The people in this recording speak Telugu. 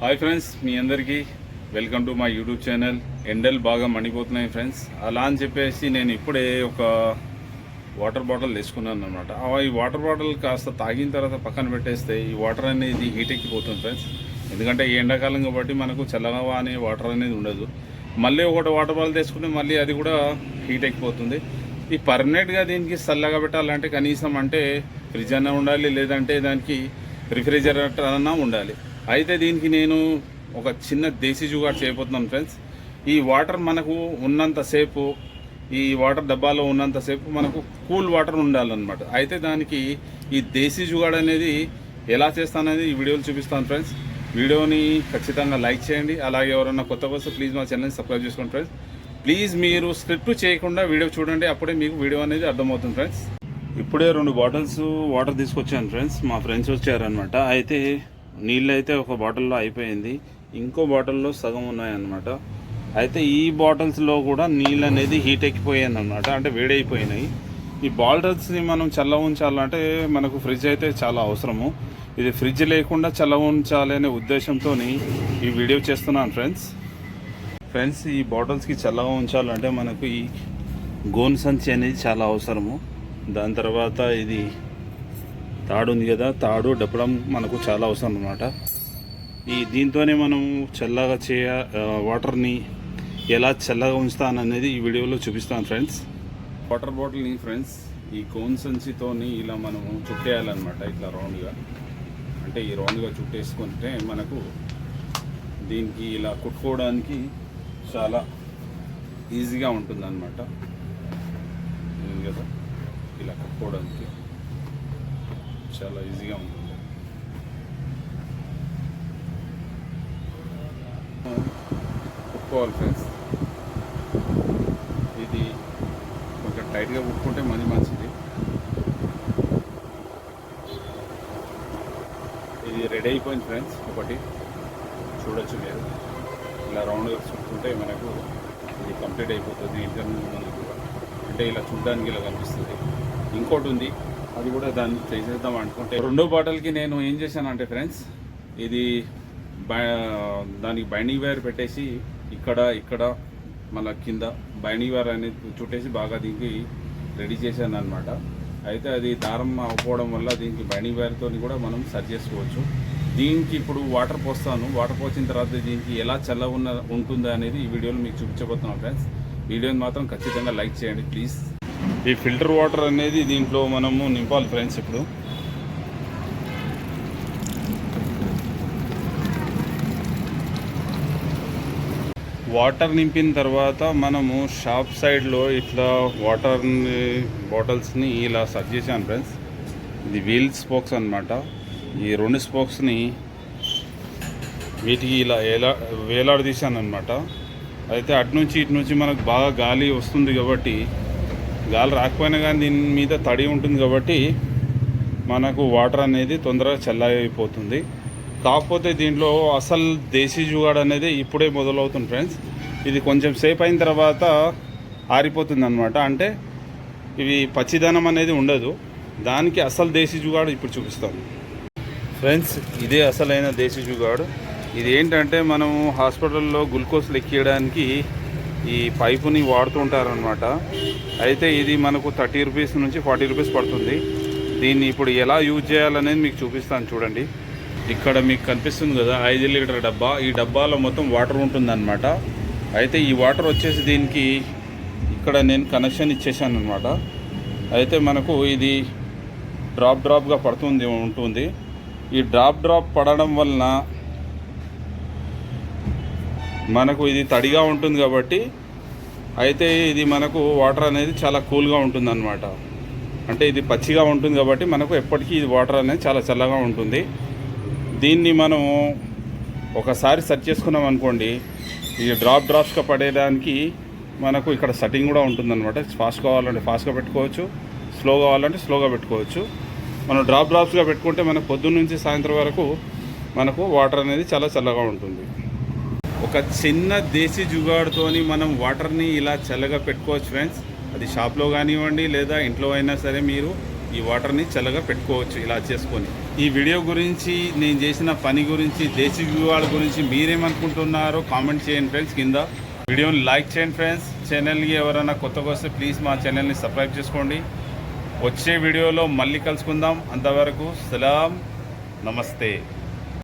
హాయ్ ఫ్రెండ్స్ మీ అందరికీ welcome to my YouTube channel. ఎండలు బాగా మండిపోతున్నాయి ఫ్రెండ్స్. అలా అని చెప్పేసి నేను ఇప్పుడే ఒక వాటర్ బాటిల్ తెచ్చుకున్నాను అనమాట ఈ వాటర్ బాటిల్ కాస్త తాగిన తర్వాత పక్కన పెట్టేస్తే ఈ వాటర్ అనేది హీట్ ఎక్కిపోతుంది ఫ్రెండ్స్. ఎందుకంటే ఈ ఎండాకాలం కాబట్టి మనకు చల్లగా అనే వాటర్ అనేది ఉండదు. మళ్ళీ ఒకటి వాటర్ బాటిల్ తీసుకుంటే మళ్ళీ అది కూడా హీట్ ఎక్కిపోతుంది. ఈ పర్మనెంట్గా దీనికి చల్లగా పెట్టాలంటే కనీసం అంటే ఫ్రిడ్జ్ అన్నా ఉండాలి లేదంటే దానికి రిఫ్రిజరేటర్ అన్నా ఉండాలి. అయితే దీనికి నేను ఒక చిన్న దేశీ జుగాడు చేయబోతున్నాం ఫ్రెండ్స్ ఈ వాటర్ మనకు ఉన్నంతసేపు ఈ వాటర్ డబ్బాలో ఉన్నంతసేపు మనకు కూల్ వాటర్ ఉండాలన్నమాట. అయితే దానికి ఈ దేశీ జుగాడు అనేది ఎలా చేస్తాననేది ఈ వీడియోలు చూపిస్తాను ఫ్రెండ్స్ వీడియోని ఖచ్చితంగా లైక్ చేయండి. అలాగే ఎవరన్నా కొత్త వస్తే ప్లీజ్ మా ఛానల్ని సబ్స్క్రైబ్ చేసుకోండి ఫ్రెండ్స్ ప్లీజ్ మీరు స్క్రిప్ట్ చేయకుండా వీడియో చూడండి అప్పుడే మీకు వీడియో అనేది అర్థమవుతుంది ఫ్రెండ్స్ ఇప్పుడే రెండు బాటిల్స్ వాటర్ తీసుకొచ్చాను ఫ్రెండ్స్ మా ఫ్రెండ్స్ వచ్చారనమాట అయితే నీళ్ళు అయితే ఒక బాటిల్లో అయిపోయింది. ఇంకో బాటిల్లో సగం ఉన్నాయన్నమాట. అయితే ఈ బాటిల్స్లో కూడా నీళ్ళు అనేది హీట్ ఎక్కిపోయాయి అనమాట అంటే వేడైపోయినాయి. ఈ బాటిల్స్ని మనం చల్ల ఉంచాలంటే మనకు ఫ్రిడ్జ్ అయితే చాలా అవసరము. ఇది ఫ్రిడ్జ్ లేకుండా చల్ల ఉంచాలి అనే ఉద్దేశంతో ఈ వీడియో చేస్తున్నాను ఫ్రెండ్స్. ఫ్రెండ్స్ ఈ బాటిల్స్కి చల్లగా ఉంచాలంటే మనకు ఈ గోన్ సంచి అనేది చాలా అవసరము. దాని తర్వాత ఇది తాడు ఉంది కదా తాడు డప్పడం మనకు చాలా అవసరం అనమాట ఈ దీంతోనే మనం చల్లగా చేయ వాటర్ని ఎలా చల్లగా ఉంచుతాను అనేది ఈ వీడియోలో చూపిస్తాను ఫ్రెండ్స్. వాటర్ బాటిల్ని ఫ్రెండ్స్ ఈ కోన్ సంచితోని ఇలా మనము చుట్టేయాలన్నమాట ఇట్లా రౌండ్గా. అంటే ఈ రౌండ్గా చుట్టేసుకుంటే మనకు దీనికి ఇలా కుట్టుకోవడానికి చాలా ఈజీగా ఉంటుందన్నమాట. ఉంది కదా? ఇలా కుట్టుకోవడానికి. చాలా ఈజీగా ఉంటుంది. కుట్టుకోవాలి ఫ్రెండ్స్. ఇది కొంచెం టైట్గా కుట్టుకుంటే మనీ మంచిది. ఇది రెడీ అయిపోయింది ఫ్రెండ్స్ ఒకటి. చూడొచ్చు మీరు. ఇలా రౌండ్గా చుట్టుకుంటే మనకు ఇది కంప్లీట్ అయిపోతుంది. ఇంటర్నల్ ముందు కూడా అంటే ఇలా చూడడానికి ఇలా కనిపిస్తుంది. ఇంకోటి ఉంది. అది కూడా దాన్ని చేసేద్దాం అనుకుంటే. రెండో బాటిల్కి నేను ఏం చేశానంటే ఫ్రెండ్స్ ఇది బై- దానికి బైండింగ్ వైర్ పెట్టేసి ఇక్కడ ఇక్కడ మళ్ళీ కింద బైండింగ్ వైర్ అనేది చుట్టేసి బాగా దీనికి రెడీ చేశాను అనమాట అయితే అది దారం అవ్వకపోవడం వల్ల దీనికి బైండింగ్ వైర్తో కూడా మనం సరి చేసుకోవచ్చు. దీనికి ఇప్పుడు వాటర్ పోస్తాను. వాటర్ పోసిన తర్వాత దీనికి ఎలా చల్ల ఉన్న ఉంటుందా అనేది ఈ వీడియోలో మీకు చూపించబోతున్నాను ఫ్రెండ్స్. వీడియోని మాత్రం ఖచ్చితంగా లైక్ చేయండి ప్లీజ్. ఈ ఫిల్టర్ వాటర్ అనేది దీంట్లో మనము నింపాలి ఫ్రెండ్స్ ఇప్పుడు. వాటర్ నింపిన తర్వాత మనము షాప్ సైడ్లో ఇట్లా వాటర్ బాటిల్స్ని ఇలా సర్జ్ చేశాను ఫ్రెండ్స్. ఇది వీల్ స్పోక్స్ అనమాట ఈ రెండు స్పోక్స్ని వీటికి ఇలా ఎలా వేలాడదీశాను అనమాట అయితే అటు నుంచి ఇటు నుంచి మనకు బాగా గాలి వస్తుంది కాబట్టి గాలి రాకపోయినా కానీ దీని మీద తడి ఉంటుంది కాబట్టి మనకు వాటర్ అనేది తొందరగా చల్లైపోతుంది కాకపోతే దీంట్లో అసలు దేశీ జుగాడు అనేది ఇప్పుడే మొదలవుతుంది ఫ్రెండ్స్. ఇది కొంచెం సేపు అయిన తర్వాత ఆరిపోతుంది అనమాట అంటే ఇవి పచ్చిదనం అనేది ఉండదు. దానికి అసలు దేశీ జుగాడు ఇప్పుడు చూపిస్తాను ఫ్రెండ్స్ ఇదే అసలైన దేశీ జుగాడు. ఇది ఏంటంటే మనం హాస్పిటల్లో గ్లూకోజ్ లెక్కియడానికి ఈ పైపుని వాడుతుంటారనమాట అయితే ఇది మనకు థర్టీ రూపీస్ నుంచి ఫార్టీ రూపీస్ పడుతుంది. దీన్ని ఇప్పుడు ఎలా యూజ్ చేయాలనేది మీకు చూపిస్తాను చూడండి. ఇక్కడ మీకు కనిపిస్తుంది కదా ఐదు లీటర్ డబ్బా. ఈ డబ్బాలో మొత్తం వాటర్ ఉంటుందన్నమాట. అయితే ఈ వాటర్ వచ్చేసి దీనికి ఇక్కడ నేను కనెక్షన్ ఇచ్చేసాను అనమాట అయితే మనకు ఇది డ్రాప్ డ్రాప్గా పడుతుంది ఉంటుంది. ఈ డ్రాప్ డ్రాప్ పడడం వలన మనకు ఇది తడిగా ఉంటుంది కాబట్టి అయితే ఇది మనకు వాటర్ అనేది చాలా కూల్గా ఉంటుంది అనమాట అంటే ఇది పచ్చిగా ఉంటుంది కాబట్టి మనకు ఎప్పటికీ ఇది వాటర్ అనేది చాలా చల్లగా ఉంటుంది. దీన్ని మనం ఒకసారి సెట్ చేసుకున్నాం అనుకోండి ఇది డ్రాప్ డ్రాప్స్గా పడేదానికి మనకు ఇక్కడ సెట్టింగ్ కూడా ఉంటుందన్నమాట. ఫాస్ట్ కావాలంటే ఫాస్ట్గా పెట్టుకోవచ్చు స్లో కావాలంటే స్లోగా పెట్టుకోవచ్చు. మనం డ్రాప్ డ్రాప్స్గా పెట్టుకుంటే మనకు పొద్దున్న నుంచి సాయంత్రం వరకు మనకు వాటర్ అనేది చాలా చల్లగా ఉంటుంది. ఒక చిన్న దేశీ జుగాడుతోని మనం వాటర్ని ఇలా చల్లగా పెట్టుకోవచ్చు ఫ్రెండ్స్. అది షాప్లో కానివ్వండి లేదా ఇంట్లో అయినా సరే మీరు ఈ వాటర్ని చల్లగా పెట్టుకోవచ్చు ఇలా చేసుకొని. ఈ వీడియో గురించి నేను చేసిన పని గురించి దేశీ వాళ్ళ గురించి మీరేమనుకుంటున్నారో కామెంట్ చేయండి ఫ్రెండ్స్ కింద. వీడియోని లైక్ చేయండి ఫ్రెండ్స్. ఛానల్కి ఎవరైనా కొత్తగా వస్తే ప్లీజ్ మా ఛానల్ని సబ్స్క్రైబ్ చేసుకోండి. వచ్చే వీడియోలో మళ్ళీ కలుసుకుందాం. అంతవరకు సలాం నమస్తే.